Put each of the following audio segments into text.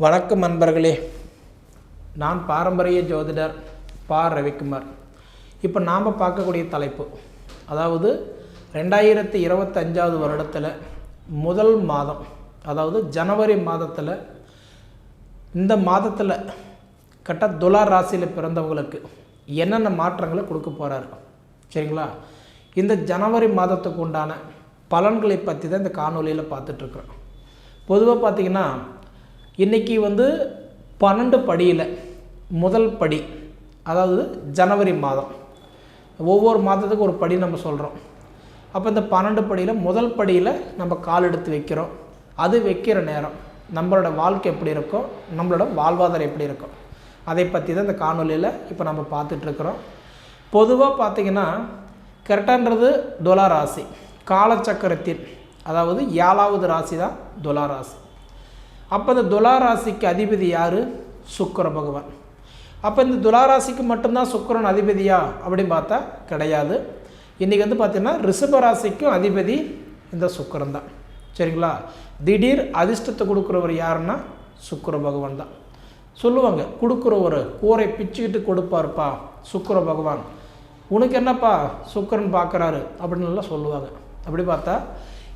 வணக்கம் நண்பர்களே. நான் பாரம்பரிய ஜோதிடர் பா. ரவிக்குமார். இப்போ நாம் பார்க்கக்கூடிய தலைப்பு அதாவது ரெண்டாயிரத்தி இருபத்தஞ்சாவது வருடத்தில் முதல் மாதம் அதாவது ஜனவரி மாதத்தில் இந்த மாதத்தில் கட்ட துலா ராசியில் பிறந்தவங்களுக்கு என்னென்ன மாற்றங்களை கொடுக்க போகிறாரு சரிங்களா? இந்த ஜனவரி மாதத்துக்கு உண்டான பலன்களை பற்றி தான் இந்த காணொலியில் பார்த்துட்ருக்குறோம் பொதுவாக பார்த்தீங்கன்னா இன்றைக்கி வந்து பன்னெண்டு படியில் முதல் படி அதாவது ஜனவரி மாதம். ஒவ்வொரு மாதத்துக்கு ஒரு படி நம்ம சொல்கிறோம் அப்போ இந்த பன்னெண்டு படியில் முதல் படியில் நம்ம கால் எடுத்து வைக்கிறோம். அது வைக்கிற நேரம் நம்மளோட வாழ்க்கை எப்படி இருக்கும் நம்மளோட வாழ்வாதாரம் எப்படி இருக்கும் அதை பற்றி தான் இந்த காணொலியில் இப்போ நம்ம பார்த்துட்ருக்குறோம் பொதுவாக பார்த்திங்கன்னா கரெக்டான்றது துலா ராசி. காலச்சக்கரத்தில் அதாவது ஏழாவது ராசி தான் துலா ராசி. அப்போ இந்த துலாராசிக்கு அதிபதி யார்? சுக்கர பகவான். அப்போ இந்த துலாராசிக்கு மட்டும்தான் சுக்கரன் அதிபதியா? அப்படின்னு பார்த்தா கிடையாது. இன்றைக்கி வந்து பார்த்திங்கன்னா ரிஷபராசிக்கும் அதிபதி இந்த சுக்கரன் தான். சரிங்களா? திடீர் அதிர்ஷ்டத்தை கொடுக்குறவர் யாருன்னா? சுக்கர பகவான் தான். சொல்லுவாங்க கொடுக்குறவர் கூரை பிச்சுக்கிட்டு கொடுப்பாருப்பா சுக்கர பகவான். உனக்கு என்னப்பா சுக்கரன் பார்க்குறாரு அப்படின்னுலாம் சொல்லுவாங்க. அப்படி பார்த்தா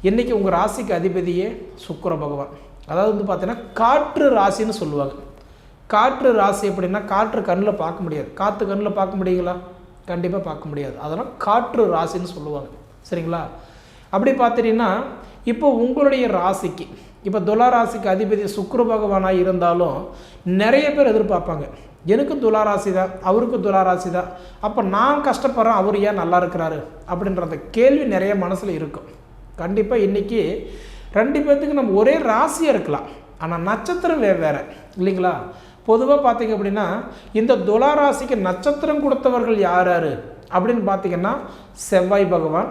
இன்றைக்கி உங்கள் ராசிக்கு அதிபதியே சுக்கர பகவான். அதாவது வந்து பார்த்தீங்கன்னா காற்று ராசின்னு சொல்லுவாங்க. காற்று ராசி எப்படின்னா காற்று கண்ணில் பார்க்க முடியாது. காற்று கண்ணில் பார்க்க முடியுங்களா? கண்டிப்பாக பார்க்க முடியாது. அதெல்லாம் காற்று ராசின்னு சொல்லுவாங்க. சரிங்களா? அப்படி பார்த்துட்டிங்கன்னா இப்போ உங்களுடைய ராசிக்கு இப்போ துலா ராசிக்கு அதிபதி சுக்கர பகவானாக இருந்தாலும் நிறைய பேர் எதிர்பார்ப்பாங்க. எனக்கும் துலா ராசி தான் அவருக்கும் துலா ராசி தான். அப்போ நான் கஷ்டப்படுறேன் அவர் ஏன் நல்லா இருக்கிறாரு? அப்படின்ற அந்த கேள்வி நிறைய மனசில் இருக்கும். கண்டிப்பாக இன்றைக்கி ரெண்டு பேர்த்துக்கு நம்ம ஒரே ராசியாக இருக்கலாம். ஆனால் நட்சத்திரம் வேறு வேறு. இல்லைங்களா? பொதுவாக பார்த்தீங்க அப்படின்னா இந்த துலா ராசிக்கு நட்சத்திரம் கொடுத்தவர்கள் யார் யார்? அப்படின்னு பார்த்தீங்கன்னா செவ்வாய் பகவான்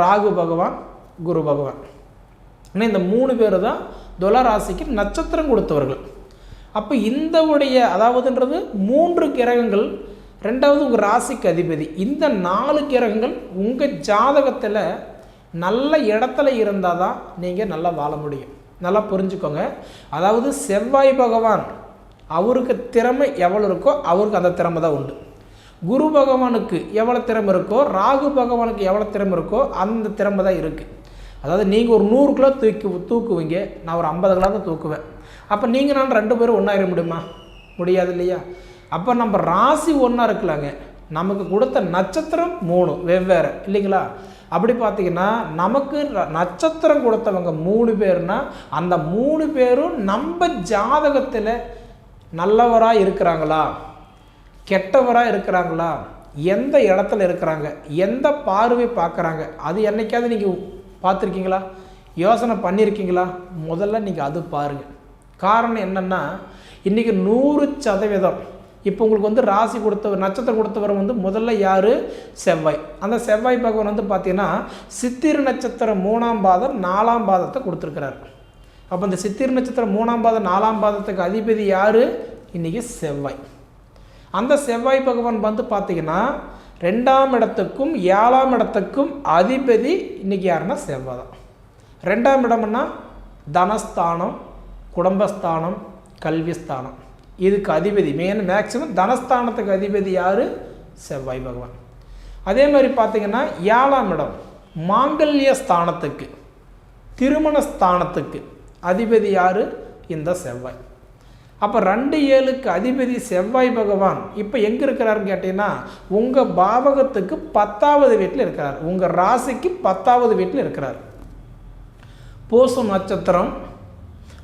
ராகு பகவான் குரு பகவான். ஆனால் இந்த மூணு பேர் தான் துலா ராசிக்கு நட்சத்திரம் கொடுத்தவர்கள். அப்போ இந்த உடைய அதாவதுன்றது மூன்று கிரகங்கள் ரெண்டாவது உங்கள் ராசிக்கு அதிபதி. இந்த நாலு கிரகங்கள் உங்கள் ஜாதகத்தில் நல்ல இடத்துல இருந்தால் தான் நீங்கள் நல்லா வாழ முடியும். நல்லா புரிஞ்சுக்கோங்க. அதாவது செவ்வாய் பகவான் அவருக்கு திறமை எவ்வளோ இருக்கோ அவருக்கு அந்த திறமை தான் உண்டு. குரு பகவானுக்கு எவ்வளோ திறமை இருக்கோ ராகு பகவானுக்கு எவ்வளோ திறமை இருக்கோ அந்த திறமை தான் இருக்குது அதாவது நீங்கள் ஒரு நூறு கிலோ தூக்கி தூக்குவீங்க நான் ஒரு ஐம்பது கிலோ தான் தூக்குவேன். அப்போ நீங்கள் நான் ரெண்டு பேரும் ஒன்றாயிர முடியுமா? முடியாது இல்லையா? அப்போ நம்ம ராசி ஒன்றா இருக்கலாங்க. நமக்கு கொடுத்த நட்சத்திரம் மூணு வெவ்வேறு. இல்லைங்களா? அப்படி பார்த்தீங்கன்னா நமக்கு நட்சத்திரம் கொடுத்தவங்க மூணு பேர்னா அந்த மூணு பேரும் நம்ம ஜாதகத்தில் நல்லவராக இருக்கிறாங்களா? கெட்டவராக இருக்கிறாங்களா? எந்த இடத்துல இருக்கிறாங்க? எந்த பார்வை பார்க்குறாங்க? அது என்னைக்காவது நீங்கள் பார்த்துருக்கீங்களா? யோசனை பண்ணியிருக்கீங்களா முதல்ல நீங்கள் அது பாருங்கள் காரணம் என்னென்னா இன்றைக்கி நூறு சதவீதம் இப்போ உங்களுக்கு வந்து ராசி கொடுத்தவர் நட்சத்திரம் கொடுத்தவர் வந்து முதல்ல யார்? செவ்வாய். அந்த செவ்வாய் பகவான் வந்து பார்த்தீங்கன்னா சித்திர நட்சத்திரம் மூணாம் பாதம் நாலாம் பாதத்தை கொடுத்துருக்கிறார். அப்போ இந்த சித்திர நட்சத்திரம் மூணாம் பாதம் நாலாம் பாதத்துக்கு அதிபதி யார்? இன்றைக்கி செவ்வாய். அந்த செவ்வாய் பகவான் வந்து பார்த்தீங்கன்னா ரெண்டாம் இடத்துக்கும் ஏழாம் இடத்துக்கும் அதிபதி இன்றைக்கி யாருன்னா செவ்வாய் தான். ரெண்டாம் இடம்னா தனஸ்தானம் குடும்பஸ்தானம் கல்விஸ்தானம். இதுக்கு அதிபதி? மெயின் மேக்சிமம் தனஸ்தானத்துக்கு அதிபதி யார்? செவ்வாய் பகவான். அதே மாதிரி பார்த்தீங்கன்னா ஏழாம் இடம் மாங்கல்ய ஸ்தானத்துக்கு திருமண ஸ்தானத்துக்கு அதிபதி யார்? இந்த செவ்வாய். அப்போ ரெண்டு ஏழுக்கு அதிபதி செவ்வாய் பகவான். இப்போ எங்கே இருக்கிறாருன்னு கேட்டிங்கன்னா உங்கள் பாவகத்துக்கு பத்தாவது வீட்டில் இருக்கிறார். உங்கள் ராசிக்கு பத்தாவது வீட்டில் இருக்கிறார். பூசம் நட்சத்திரம்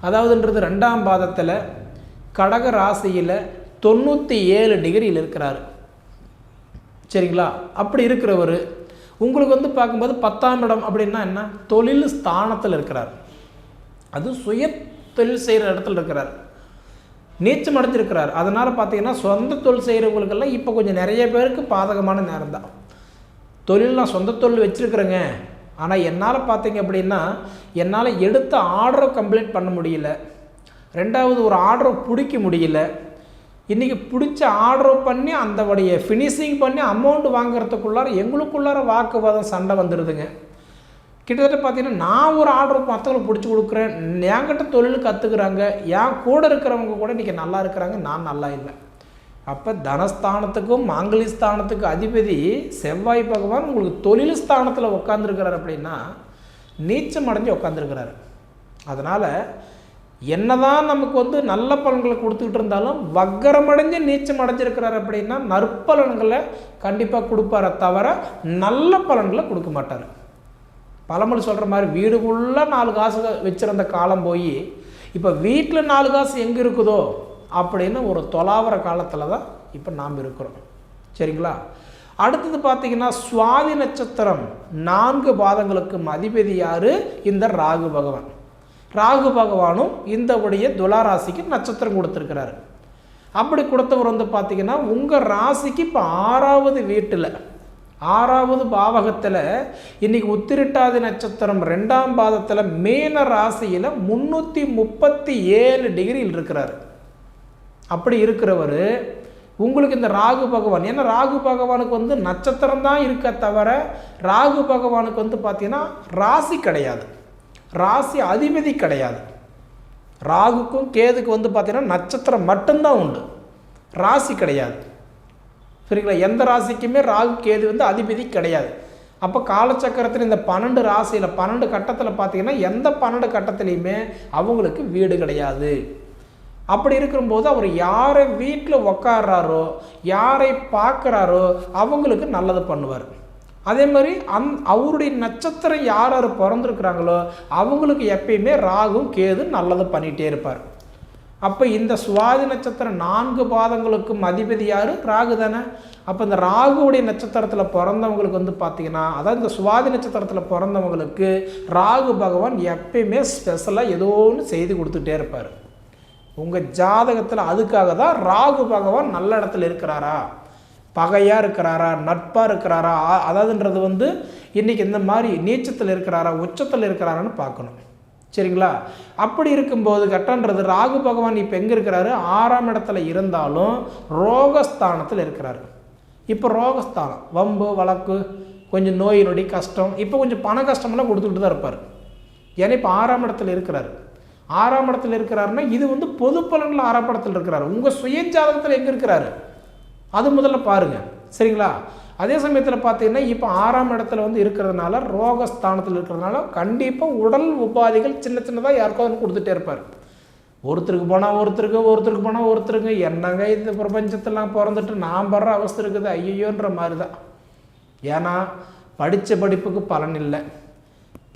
அதாவதுன்றது ரெண்டாம் பாதத்தில் கடக ராசியில் தொண்ணூற்றி ஏழு டிகிரியில் இருக்கிறார். சரிங்களா? அப்படி இருக்கிறவர் உங்களுக்கு வந்து பார்க்கும்போது பத்தாம் இடம் அப்படின்னா என்ன? தொழில் ஸ்தானத்தில் இருக்கிறார். அது சுய தொழில் செய்கிற இடத்துல இருக்கிறார். நீச்சம் அடைஞ்சிருக்கிறார். அதனால் பார்த்தீங்கன்னா சொந்த தொழில் செய்கிறவங்களுக்கெல்லாம் இப்போ கொஞ்சம் நிறைய பேருக்கு பாதகமான நேரம் தான். தொழில் நான் சொந்த தொழில் வச்சுருக்குறேங்க. ஆனால் என்னால் பார்த்தீங்க அப்படின்னா என்னால் எடுத்த ஆர்டரை கம்ப்ளீட் பண்ண முடியல. ரெண்டாவது ஒரு ஆர்டரை பிடிக்க முடியல. இன்றைக்கி பிடிச்ச ஆர்டர் பண்ணி அந்தவுடைய ஃபினிஷிங் பண்ணி அமௌண்ட் வாங்குறதுக்குள்ளார எங்களுக்குள்ளார வாக்குவாதம் சண்டை வந்துடுதுங்க கிட்டத்தட்ட பார்த்தீங்கன்னா நான் ஒரு ஆர்டர் மற்றவங்களுக்கு பிடிச்சி கொடுக்குறேன். என்கிட்ட தொழில் கற்றுக்குறாங்க என் கூட இருக்கிறவங்க கூட இன்றைக்கி நல்லா இருக்கிறாங்க. நான் நல்லா இல்லை. அப்போ தனஸ்தானத்துக்கும் மாங்கலி ஸ்தானத்துக்கும் அதிபதி செவ்வாய் பகவான் உங்களுக்கு தொழில் ஸ்தானத்தில் உட்காந்துருக்கிறார் அப்படின்னா நீச்சம் அடைஞ்சு உட்காந்துருக்கிறாரு அதனால் என்னதான் நமக்கு வந்து நல்ல பலன்களை கொடுத்துக்கிட்டு இருந்தாலும் வக்கரமடைஞ்சு நீச்சம் அடைஞ்சிருக்கிறார் அப்படின்னா நற்பலன்களை கண்டிப்பாக கொடுப்பார தவிர நல்ல பலன்களை கொடுக்க மாட்டார். பழமொழி சொல்கிற மாதிரி வீடு ஃபுல்லாக நாலு காசு வச்சுருந்த காலம் போய் இப்போ வீட்டில் நாலு காசு எங்கே இருக்குதோ அப்படின்னு ஒரு தொலாவர காலத்தில் தான் இப்போ நாம் இருக்கிறோம். சரிங்களா? அடுத்தது பார்த்தீங்கன்னா சுவாதி நட்சத்திரம் நான்கு பாதங்களுக்கும் அதிபதி யார்? இந்த ராகு பகவான். ராகு பகவானும் இந்த உடைய துளாராசிக்கு நட்சத்திரம் கொடுத்துருக்கிறாரு. அப்படி கொடுத்தவர் வந்து பார்த்தீங்கன்னா உங்கள் ராசிக்கு இப்போ ஆறாவது வீட்டில் ஆறாவது பாவகத்தில் இன்னைக்கு உத்திரட்டாதி நட்சத்திரம் ரெண்டாம் பாதத்தில் மேன ராசியில் முந்நூற்றி முப்பத்தி ஏழு டிகிரியில் இருக்கிறார். அப்படி இருக்கிறவர் உங்களுக்கு இந்த ராகு பகவான் ஏன்னா ராகு பகவானுக்கு வந்து நட்சத்திரம் தான் இருக்க தவிர ராகு பகவானுக்கு வந்து பார்த்தீங்கன்னா ராசி கிடையாது. ராசி அதிபதி கிடையாது. ராகுக்கும் கேதுக்கு வந்து பார்த்திங்கன்னா நட்சத்திரம் மட்டும்தான் உண்டு. ராசி கிடையாது. சரிங்களா எந்த ராசிக்குமே ராகு கேது வந்து அதிபதி கிடையாது. அப்போ காலச்சக்கரத்தில் இந்த பன்னெண்டு ராசியில் பன்னெண்டு கட்டத்தில் பார்த்தீங்கன்னா எந்த பன்னெண்டு கட்டத்துலேயுமே அவங்களுக்கு வீடு கிடையாது. அப்படி இருக்கும்போது அவர் யாரை வீட்டில் உக்காடுறாரோ யாரை பார்க்குறாரோ அவங்களுக்கு நல்லது பண்ணுவார். அதே மாதிரி அந் அவருடைய நட்சத்திரம் யார் யார் பிறந்திருக்கிறாங்களோ அவங்களுக்கு எப்பயுமே ராகு கேது நல்லது பண்ணிகிட்டே இருப்பார். அப்போ இந்த சுவாதி நட்சத்திரம் நான்கு பாதங்களுக்கும் அதிபதி யார்? ராகு தானே. அப்போ இந்த ராகுவுடைய நட்சத்திரத்தில் பிறந்தவங்களுக்கு வந்து பார்த்திங்கன்னா அதாவது இந்த சுவாதி நட்சத்திரத்தில் பிறந்தவங்களுக்கு ராகு பகவான் எப்பயுமே ஸ்பெஷலாக ஏதோ ஒன்று செய்து கொடுத்துட்டே இருப்பார். உங்கள் ஜாதகத்தில் அதுக்காக தான் ராகு பகவான் நல்ல இடத்துல இருக்கிறாரா? பகையாக இருக்கிறாரா நட்பாக இருக்கிறாரா அதாவதுன்றது வந்து இன்றைக்கி இந்த மாதிரி நீச்சத்தில் இருக்கிறாரா உச்சத்தில் இருக்கிறாரான்னு பார்க்கணும். சரிங்களா? அப்படி இருக்கும்போது கட்டன்றது ராகு பகவான் இப்போ எங்கே இருக்கிறாரு? ஆறாம் இடத்துல இருந்தாலும் ரோகஸ்தானத்தில் இருக்கிறாரு. இப்போ ரோகஸ்தானம் வம்பு வழக்கு கொஞ்சம் நோய் நொடி கஷ்டம் இப்போ கொஞ்சம் பண கஷ்டமெல்லாம் கொடுத்துக்கிட்டு தான் இருப்பார். ஏன்னா இப்போ ஆறாம் இடத்துல இருக்கிறாரு. ஆறாம் இடத்துல இருக்கிறாருன்னா இது வந்து பொது பலனில் ஆறாம் இடத்துல இருக்கிறாரு. உங்கள் சுய ஜாதகத்தில் எங்கே இருக்கிறாரு? அது முதல்ல பாருங்கள் சரிங்களா? அதே சமயத்தில் பார்த்தீங்கன்னா இப்போ ஆறாம் இடத்துல வந்து இருக்கிறதுனால ரோகஸ்தானத்தில் இருக்கிறதுனால கண்டிப்பாக உடல் உபாதைகள் சின்ன சின்னதாக யாருக்கோ வந்து கொடுத்துட்டே இருப்பார். ஒருத்தருக்கு போனால் ஒருத்தருக்கு ஒருத்தருக்கு போனால் ஒருத்தருக்கு. என்னங்க இந்த பிரபஞ்சத்தெல்லாம் பிறந்துட்டு நான் படுற அவஸ்தை இருக்குது? ஐயோன்ற மாதிரி தான் ஏன்னா படித்த படிப்புக்கு பலன் இல்லை.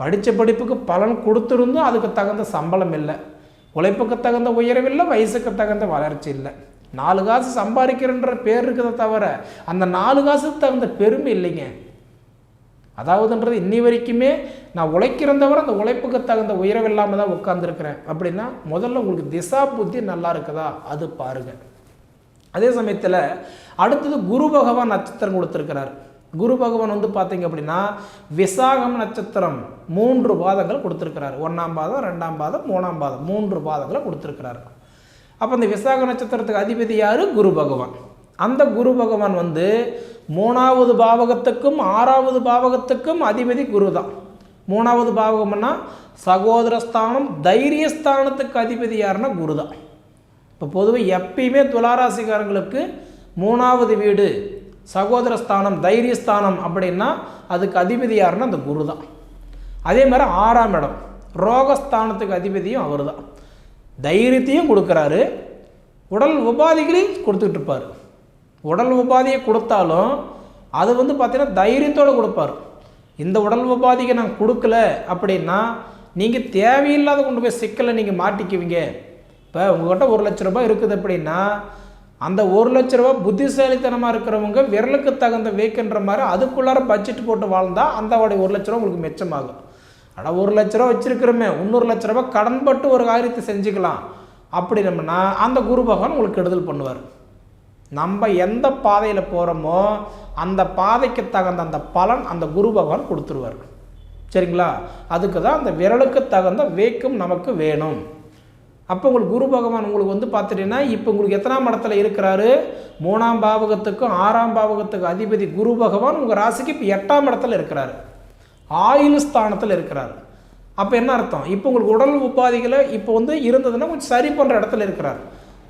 படித்த படிப்புக்கு பலன் கொடுத்துருந்தும் அதுக்கு தகுந்த சம்பளம் இல்லை. உழைப்புக்கு தகுந்த உயர்வில்லை வயசுக்கு தகுந்த வளர்ச்சி இல்லை. நாலு காசு சம்பாதிக்கிறன்ற பேர் இருக்கிறத தவிர அந்த நாலு காசுக்கு தகுந்த பெருமை இல்லைங்க. அதாவதுன்றது இன்னி வரைக்குமே நான் உழைக்கிறந்தவரை அந்த உழைப்புக்கு தகுந்த உயரம் இல்லாமல் தான் உட்காந்துருக்கிறேன் அப்படின்னா முதல்ல உங்களுக்கு திசா புத்தி நல்லா இருக்குதா? அது பாருங்கள் அதே சமயத்தில் அடுத்தது குரு பகவான் நட்சத்திரம் கொடுத்துருக்கிறார். குரு பகவான் வந்து பார்த்தீங்க அப்படின்னா விசாகம் நட்சத்திரம் மூன்று பாதங்கள் கொடுத்துருக்கிறார். ஒன்றாம் பாதம் ரெண்டாம் பாதம் மூணாம் பாதம் மூன்று பாதங்களை கொடுத்துருக்கிறார். அப்போ இந்த விசாக நட்சத்திரத்துக்கு அதிபதி யார்? குரு பகவான். அந்த குரு பகவான் வந்து மூணாவது பாவகத்துக்கும் ஆறாவது பாவகத்துக்கும் அதிபதி குரு தான். மூணாவது பாவகம்னா சகோதரஸ்தானம் தைரியஸ்தானத்துக்கு அதிபதி யாருன்னா குரு தான். இப்போ பொதுவாக எப்பயுமே துளாராசிக்காரங்களுக்கு மூணாவது வீடு சகோதரஸ்தானம் தைரியஸ்தானம் அப்படின்னா அதுக்கு அதிபதி யாருன்னா அந்த குரு தான். அதே மாதிரி ஆறாம் இடம் ரோகஸ்தானத்துக்கு அதிபதியும் அவர் தான். தைரியத்தையும் கொடுக்குறாரு. உடல் உபாதிகளையும் கொடுத்துக்கிட்டு இருப்பார். உடல் உபாதியை கொடுத்தாலும் அது வந்து பார்த்திங்கன்னா தைரியத்தோடு கொடுப்பார். இந்த உடல் உபாதிக்கு நான் கொடுக்கல அப்படின்னா நீங்கள் தேவையில்லாத கொண்டு போய் சிக்கலை நீங்கள் மாட்டிக்குவீங்க. இப்போ உங்கள்கிட்ட ஒரு லட்ச ரூபாய் இருக்குது அப்படின்னா அந்த ஒரு லட்ச ரூபா புத்திசாலித்தனமாக இருக்கிறவங்க விரலுக்கு தகுந்த வேக்குன்ற மாதிரி அதுக்குள்ளார பட்ஜெட் போட்டு வாழ்ந்தால் அந்த ஒரு லட்ச ரூபா உங்களுக்கு மிச்சமாகும். ஆனால் ஒரு லட்ச ரூபா வச்சுருக்கிறோமே இன்னொரு லட்ச ரூபா கடன்பட்டு ஒரு காரியத்தை செஞ்சுக்கலாம். அப்படின்னம்னா அந்த குரு பகவான் உங்களுக்கு கெடுதல் பண்ணுவார். நம்ம எந்த பாதையில் போகிறோமோ அந்த பாதைக்கு தகுந்த அந்த பலன் அந்த குரு பகவான் கொடுத்துருவார். சரிங்களா? அதுக்கு தான் அந்த விரலுக்கு தகுந்த வேக்கும் நமக்கு வேணும். அப்போ உங்களுக்கு குரு பகவான் உங்களுக்கு வந்து பார்த்துட்டீங்கன்னா இப்போ உங்களுக்கு எத்தனாம் இடத்துல இருக்கிறாரு? மூணாம் பாவகத்துக்கும் ஆறாம் பாவகத்துக்கும் அதிபதி குரு பகவான் உங்கள் ராசிக்கு இப்போ எட்டாம் இடத்துல இருக்கிறாரு. ஆயுள் ஸ்தானத்தில் இருக்கிறார். அப்போ என்ன அர்த்தம்? இப்போ உங்களுக்கு உடல் உபாதிகளை இப்போ வந்து இருந்ததுன்னா கொஞ்சம் சரி பண்ணுற இடத்துல இருக்கிறார்.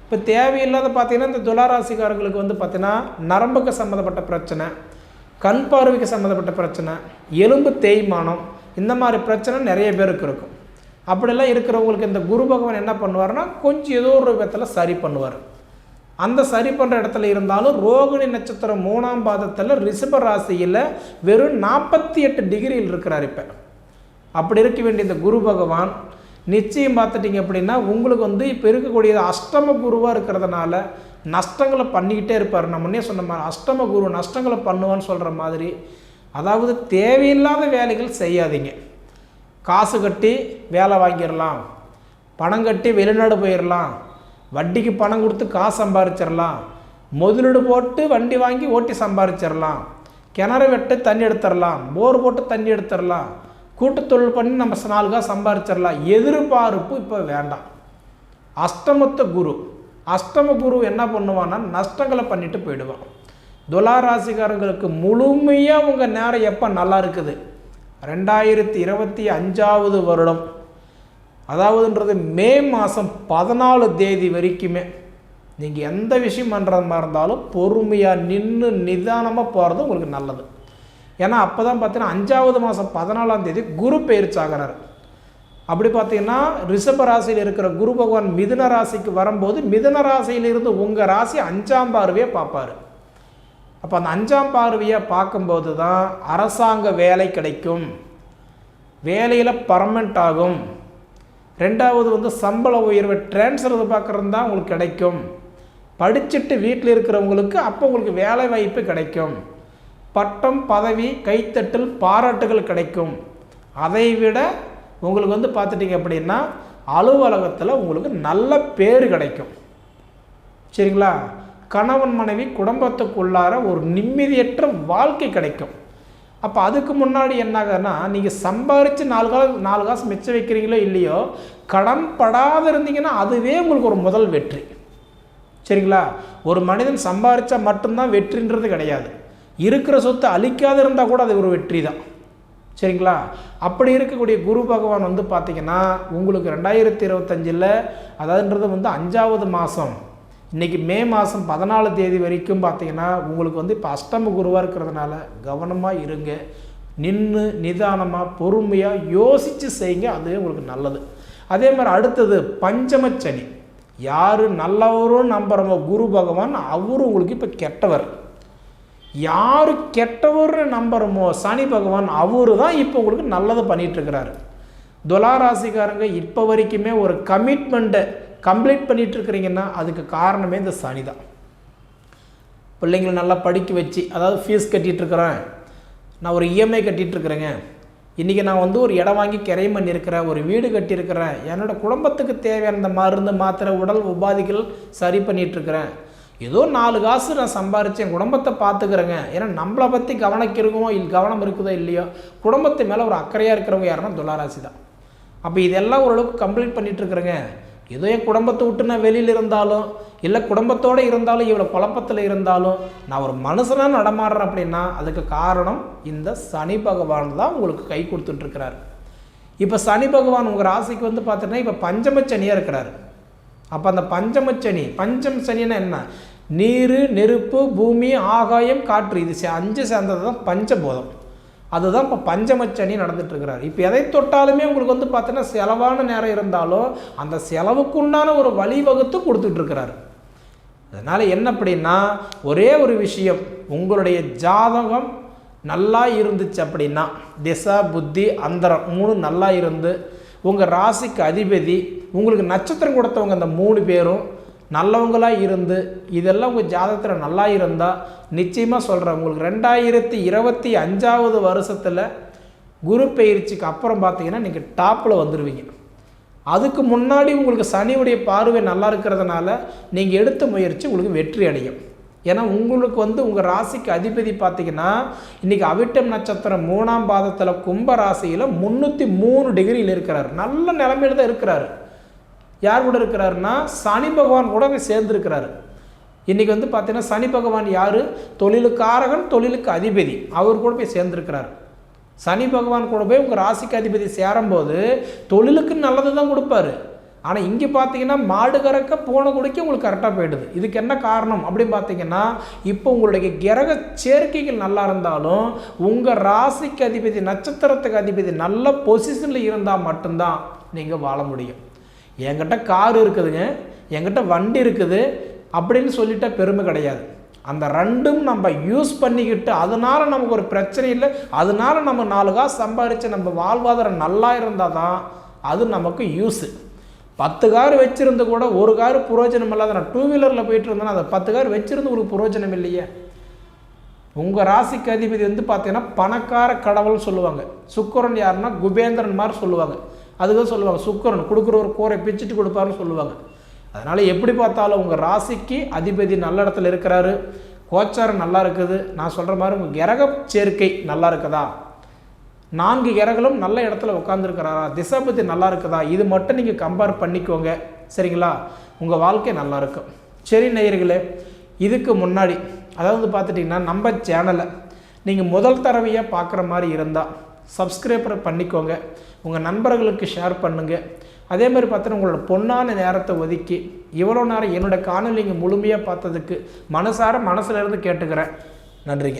இப்போ தேவையில்லாத பார்த்தீங்கன்னா இந்த துளாராசிக்காரங்களுக்கு வந்து பார்த்தீங்கன்னா நரம்புக்கு சம்மந்தப்பட்ட பிரச்சனை கண் பார்வைக்கு சம்மந்தப்பட்ட பிரச்சனை எலும்பு தேய்மானம் இந்த மாதிரி பிரச்சனை நிறைய பேருக்கு இருக்கும். அப்படிலாம் இருக்கிறவங்களுக்கு இந்த குரு பகவான் என்ன பண்ணுவார்னா கொஞ்சம் ஏதோ ஒரு விதத்தில் சரி பண்ணுவார். அந்த சரி பண்ணுற இடத்துல இருந்தாலும் ரோகிணி நட்சத்திரம் மூணாம் பாதத்தில் ரிஷப ராசியில் வெறும் நாற்பத்தி எட்டு டிகிரியில் இருக்கிறார் இப்போ. அப்படி இருக்க வேண்டிய இந்த குரு பகவான் நிச்சயம் பார்த்துட்டிங்க அப்படின்னா உங்களுக்கு வந்து இப்போ இருக்கக்கூடிய அஷ்டம குருவாக இருக்கிறதுனால நஷ்டங்களை பண்ணிக்கிட்டே இருப்பார். நம்ம முன்னே சொன்ன மாதிரி அஷ்டம குரு நஷ்டங்களை பண்ணுவான்னு சொல்கிற மாதிரி. அதாவது தேவையில்லாத வேலைகள் செய்யாதீங்க. காசு கட்டி வேலை வாங்கிடலாம். பணம் கட்டி வெளிநாடு போயிடலாம். வட்டிக்கு பணம் கொடுத்து காசு சம்பாரிச்சிடலாம். முதலீடு போட்டு வண்டி வாங்கி ஓட்டி சம்பாரிச்சிடலாம். கிணறு வெட்டு தண்ணி எடுத்துடலாம். போர் போட்டு தண்ணி எடுத்துடலாம். கூட்டுத்தொழில் பண்ணி நம்ம நாளுக்காக காசு சம்பாரிச்சிடலாம். எதிர்பார்ப்பு இப்போ வேண்டாம். அஷ்டமத்த குரு. அஷ்டம குரு என்ன பண்ணுவான்னா நஷ்டங்களை பண்ணிட்டு போயிடுவான். துலா ராசிக்காரங்களுக்கு முழுமையாக உங்கள் நேரம் எப்போ நல்லா இருக்குது? ரெண்டாயிரத்தி இருபத்தி அஞ்சாவது வருடம். அதாவதுன்றது மே மாதம் பதினாலு தேதி வரைக்குமே. நீங்கள் எந்த விஷயம் பண்ணுற மாதிரி இருந்தாலும் பொறுமையாக நின்று நிதானமாக போகிறது உங்களுக்கு நல்லது. ஏன்னா அப்போ தான் பார்த்தீங்கன்னா அஞ்சாவது மாதம் பதினாலாம் தேதி குரு பயிற்சாகிறார் அப்படி பார்த்தீங்கன்னா ரிஷப ராசியில் இருக்கிற குரு பகவான் மிதுன ராசிக்கு வரும்போது மிதுன ராசியிலிருந்து உங்கள் ராசி அஞ்சாம் பார்வையை பார்ப்பார். அப்போ அந்த அஞ்சாம் பார்வையை பார்க்கும்போது தான் அரசாங்க வேலை கிடைக்கும். வேலையில் பர்மனெண்ட் ஆகும். ரெண்டாவது வந்து சம்பள உயர்வை டிரான்ஸ்ஃபர் பார்க்குறது தான் உங்களுக்கு கிடைக்கும். படிச்சுட்டு வீட்டில் இருக்கிறவங்களுக்கு அப்போ உங்களுக்கு வேலை வாய்ப்பு கிடைக்கும். பட்டம் பதவி கைத்தட்டல் பாராட்டுகள் கிடைக்கும். அதை விட உங்களுக்கு வந்து பார்த்துட்டிங்க அப்படின்னா அலுவலகத்தில் உங்களுக்கு நல்ல பேர் கிடைக்கும். சரிங்களா? கணவன் மனைவி குடும்பத்துக்குள்ளார ஒரு நிம்மதியற்ற வாழ்க்கை கிடைக்கும். அப்போ அதுக்கு முன்னாடி என்னாகன்னா நீங்கள் சம்பாரித்து நாலு காசு நாலு காசு மிச்சம் வைக்கிறீங்களோ இல்லையோ கடன் படாத இருந்தீங்கன்னா அதுவே உங்களுக்கு ஒரு முதல் வெற்றி. சரிங்களா? ஒரு மனிதன் சம்பாரித்தா மட்டும்தான் வெற்றின்றது கிடையாது. இருக்கிற சொத்தை அழிக்காது இருந்தால் கூட அது ஒரு வெற்றி தான் சரிங்களா? அப்படி இருக்கக்கூடிய குரு பகவான் வந்து பார்த்திங்கன்னா உங்களுக்கு ரெண்டாயிரத்தி இருபத்தஞ்சில் அதாவதுன்றது வந்து அஞ்சாவது மாதம் இன்றைக்கி மே மாதம் பதினாலு தேதி வரைக்கும் பார்த்தீங்கன்னா உங்களுக்கு வந்து இப்போ அஷ்டம குருவாக இருக்கிறதுனால கவனமாக இருங்க. நின்று நிதானமாக பொறுமையாக யோசித்து செய்யுங்க. அதுவே உங்களுக்கு நல்லது. அதே மாதிரி அடுத்தது பஞ்சமச்சனி. யார் நல்லவரும் நம்புகிறவங்க குரு பகவான் அவரும் உங்களுக்கு இப்போ கெட்டவர். யார் கெட்டவர்னு நம்புகிறோமோ சனி பகவான் அவரு தான் இப்போ உங்களுக்கு நல்லதை பண்ணிகிட்ருக்கிறாரு துலாராசிக்காரங்க இப்போ வரைக்குமே ஒரு கமிட்மெண்ட்டை கம்ப்ளீட் பண்ணிகிட்டு இருக்கிறீங்கன்னா அதுக்கு காரணமே இந்த சனி தான். பிள்ளைங்களை நல்லா படிக்க வச்சு அதாவது ஃபீஸ் கட்டிகிட்ருக்குறேன் நான் ஒரு இஎம்ஐ கட்டிகிட்ருக்குறேங்க இன்றைக்கி நான் வந்து ஒரு இடம் வாங்கி கிரையம் பண்ணியிருக்கிறேன் ஒரு வீடு கட்டியிருக்கிறேன். என்னோடய குடும்பத்துக்கு தேவையான இந்த மருந்து மாத்திரை உடல் உபாதிகள் சரி பண்ணிகிட்ருக்கிறேன் ஏதோ நாலு காசு நான் சம்பாரித்து என் குடும்பத்தை பார்த்துக்கிறேங்க. ஏன்னா நம்மளை பற்றி கவனிக்கிறோமோ இல்லை கவனம் இருக்குதோ இல்லையோ குடும்பத்து மேலே ஒரு அக்கறையாக இருக்கிறவங்க யாருன்னா துளாராசி தான். அப்போ இதெல்லாம் ஓரளவுக்கு கம்ப்ளீட் பண்ணிகிட்ருக்குறேங்க ஏதோ என் குடும்பத்தை விட்டு நான் வெளியில் இருந்தாலும் இல்லை குடும்பத்தோடு இருந்தாலும் இவ்வளோ குழப்பத்தில் இருந்தாலும் நான் ஒரு மனுஷனாக நடமாடுறேன் அப்படின்னா அதுக்கு காரணம் இந்த சனி பகவான் தான் உங்களுக்கு கை கொடுத்துட்ருக்கிறார் இப்போ சனி பகவான் உங்கள் ராசிக்கு வந்து பார்த்தீங்கன்னா இப்போ பஞ்சமச்சனியாக இருக்கிறார். அப்போ அந்த பஞ்சமச்சனி பஞ்சம் சனின்னா என்ன? நீர் நெருப்பு பூமி ஆகாயம் காற்று இது அஞ்சு சேர்ந்தது தான் பஞ்சபோதம். அதுதான் இப்போ பஞ்சமச்சனி நடந்துட்டு இருக்கிறாரு இப்போ எதை தொட்டாலுமே உங்களுக்கு வந்து பார்த்தீங்கன்னா செலவான நேரம் இருந்தாலும் அந்த செலவுக்குண்டான ஒரு வழிவகுத்து கொடுத்துட்ருக்கிறார் அதனால் என்ன அப்படின்னா ஒரே ஒரு விஷயம் உங்களுடைய ஜாதகம் நல்லா இருந்துச்சு அப்படின்னா திசா புத்தி அந்தரம் மூணு நல்லா இருந்து உங்கள் ராசிக்கு அதிபதி உங்களுக்கு நட்சத்திரம் கொடுத்தவங்க அந்த மூணு பேரும் நல்லவங்களாக இருந்து இதெல்லாம் உங்கள் ஜாதகத்தில் நல்லா இருந்தால் நிச்சயமாக சொல்கிறேன் உங்களுக்கு ரெண்டாயிரத்தி இருபத்தி அஞ்சாவது வருஷத்தில் குரு பயிற்சிக்கு அப்புறம் பார்த்தீங்கன்னா நீங்கள் டாப்பில் வந்துடுவீங்க அதுக்கு முன்னாடி உங்களுக்கு சனியுடைய பார்வை நல்லா இருக்கிறதுனால நீங்கள் எடுத்த முயற்சி உங்களுக்கு வெற்றி அடையும். ஏன்னா உங்களுக்கு வந்து உங்கள் ராசிக்கு அதிபதி பார்த்தீங்கன்னா இன்றைக்கி அவிட்டம் நட்சத்திரம் மூணாம் பாதத்தில் கும்ப ராசியில் முந்நூற்றி மூணு டிகிரியில் இருக்கிறார். நல்ல நிலமையில தான் இருக்கிறார். யார் கூட இருக்கிறாருன்னா சனி பகவான் கூட சேர்ந்துருக்கிறாரு. இன்றைக்கி வந்து பார்த்தீங்கன்னா சனி பகவான் யார்? தொழிலுக்காரகன் தொழிலுக்கு அதிபதி. அவர் கூட போய் சேர்ந்துருக்கிறார். சனி பகவான் கூட போய் உங்கள் ராசிக்கு அதிபதி சேரும்போது தொழிலுக்கு நல்லது தான் கொடுப்பாரு. ஆனால் இங்கே பார்த்தீங்கன்னா மாடு கறக்க போன குடிக்க உங்களுக்கு கரெக்டாக போயிடுது. இதுக்கு என்ன காரணம் அப்படின்னு பார்த்தீங்கன்னா இப்போ உங்களுடைய கிரக சேர்க்கைகள் நல்லா இருந்தாலும் உங்கள் ராசிக்கு அதிபதி நட்சத்திரத்துக்கு அதிபதி நல்ல பொசிஷனில் இருந்தால் மட்டும்தான் நீங்கள் வாழ முடியும். என்கிட்ட கார் இருக்குதுங்க என்கிட்ட வண்டி இருக்குது அப்படின்னு சொல்லிட்டா பெருமை கிடையாது. அந்த ரெண்டும் நம்ம யூஸ் பண்ணிக்கிட்டு அதனால நமக்கு ஒரு பிரச்சனை இல்லை. அதனால நம்ம நாலு காசு சம்பாதிச்சு நம்ம வாழ்வாதாரம் நல்லா இருந்தால் தான் அது நமக்கு யூஸு பத்து கார் வச்சுருந்து கூட ஒரு கார் புரோஜனம் இல்லாத நான் டூ வீலரில் போயிட்டு இருந்தேன்னா அதை பத்து கார் வச்சுருந்து ஒரு புரோஜனம் இல்லையே. உங்கள் ராசிக்கு அதிபதி வந்து பார்த்தீங்கன்னா பணக்கார கடவுள்னு சொல்லுவாங்க. சுக்கரன் யாருன்னா குபேந்திரன் மாதிரி சொல்லுவாங்க. அதுதான் சொல்லுவாங்க. சுக்கரன் கொடுக்குற ஒரு கூரை பிச்சுட்டு கொடுப்பாருன்னு சொல்லுவாங்க. அதனால் எப்படி பார்த்தாலும் உங்கள் ராசிக்கு அதிபதி நல்ல இடத்துல இருக்கிறாரு. கோச்சாரம் நல்லா இருக்குது. நான் சொல்கிற மாதிரி உங்கள் கிரக சேர்க்கை நல்லா இருக்குதா? நான்கு கிரகங்களும் நல்ல இடத்துல உட்காந்துருக்கிறாரா திசாபதி நல்லா இருக்குதா? இது மட்டும் நீங்கள் கம்பேர் பண்ணிக்கோங்க. சரிங்களா? உங்கள் வாழ்க்கை நல்லா இருக்கும். சரி நேயர்களே இதுக்கு முன்னாடி அதாவது பார்த்துட்டிங்கன்னா நம்ம சேனலை நீங்கள் முதல் தடவையாக பார்க்குற மாதிரி இருந்தால் சப்ஸ்கிரைபர் பண்ணிக்கோங்க. உங்கள் நண்பர்களுக்கு ஷேர் பண்ணுங்கள் அதே மாதிரி பார்த்தோன்னா உங்களோட பொண்ணான நேரத்தை ஒதுக்கி இவ்வளோ நேரம் என்னோட காணொலிங்க முழுமையாக பார்த்ததுக்கு மனசார மனசுலேருந்து கேட்டுக்கிறேன். நன்றிங்க.